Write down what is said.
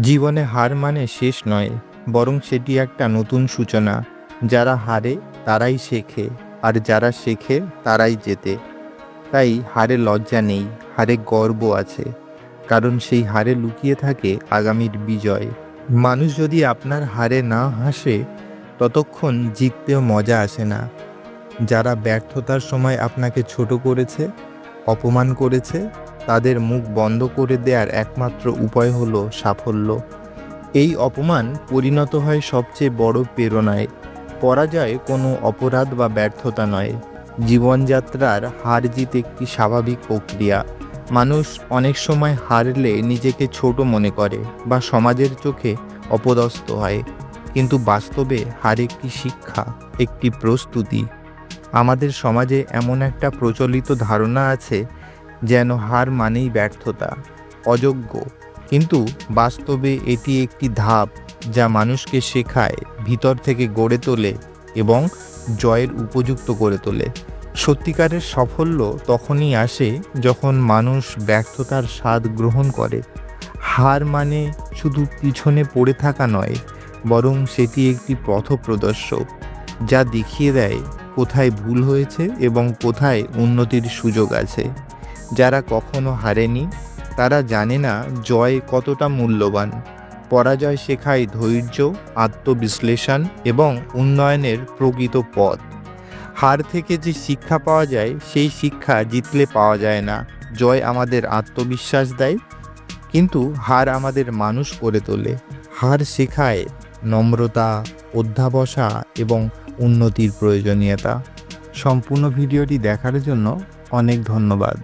জীবনে হার মানে শেষ নয়, বরং সেটি একটা নতুন সূচনা। যারা হারে, তারাই শেখে, আর যারা শেখে, তারাই জেতে। তাই হারে লজ্জা নেই, হারে গর্ব আছে। কারণ সেই হারে লুকিয়ে থাকে আগামীর বিজয়। মানুষ যদি আপনার হারে না হাসে, ততক্ষণ জিততেও মজা আসে না। যারা ব্যর্থতার সময় আপনাকে ছোট করেছে, অপমান করেছে তাদের মুখ বন্ধ করে দেওয়ার একমাত্র উপায় হলো সাফল্য। এই অপমান পরিণত হয় সবচেয়ে বড় প্রেরণায়। পরাজয় কোনো অপরাধ বা ব্যর্থতা নয়। জীবনযাত্রার হার জিত একটি স্বাভাবিক প্রক্রিয়া। মানুষ অনেক সময় হারলে নিজেকে ছোট মনে করে বা সমাজের চোখে অপদস্থ হয়। কিন্তু বাস্তবে হার একটি শিক্ষা, একটি প্রস্তুতি। আমাদের সমাজে এমন একটা প্রচলিত ধারণা আছে যেন হার মানেই ব্যর্থতা, অযোগ্য। কিন্তু বাস্তবে এটি একটি ধাপ যা মানুষকে শেখায়, ভিতর থেকে গড়ে তোলে এবং জয়ের উপযুক্ত করে তোলে। সত্যিকারের সাফল্য তখনই আসে যখন মানুষ ব্যর্থতার স্বাদ গ্রহণ করে। হার মানে শুধু পিছনে পড়ে থাকা নয়, বরং সেটি একটি পথপ্রদর্শক যা দেখিয়ে দেয় কোথায় ভুল হয়েছে এবং কোথায় উন্নতির সুযোগ আছে। যারা কখনো হারেনি, তারা জানে না জয় কতটা মূল্যবান। পরাজয় শেখায় ধৈর্য, আত্মবিশ্লেষণ এবং উন্নয়নের প্রকৃত পথ। হার থেকে যে শিক্ষা পাওয়া যায়, সেই শিক্ষা জিতলে পাওয়া যায় না। জয় আমাদের আত্মবিশ্বাস দেয়, কিন্তু হার আমাদের মানুষ করে তোলে। হার শেখায় নম্রতা, অধ্যাবসা এবং উন্নতির প্রয়োজনীয়তা। সম্পূর্ণ ভিডিওটি দেখার জন্য অনেক ধন্যবাদ।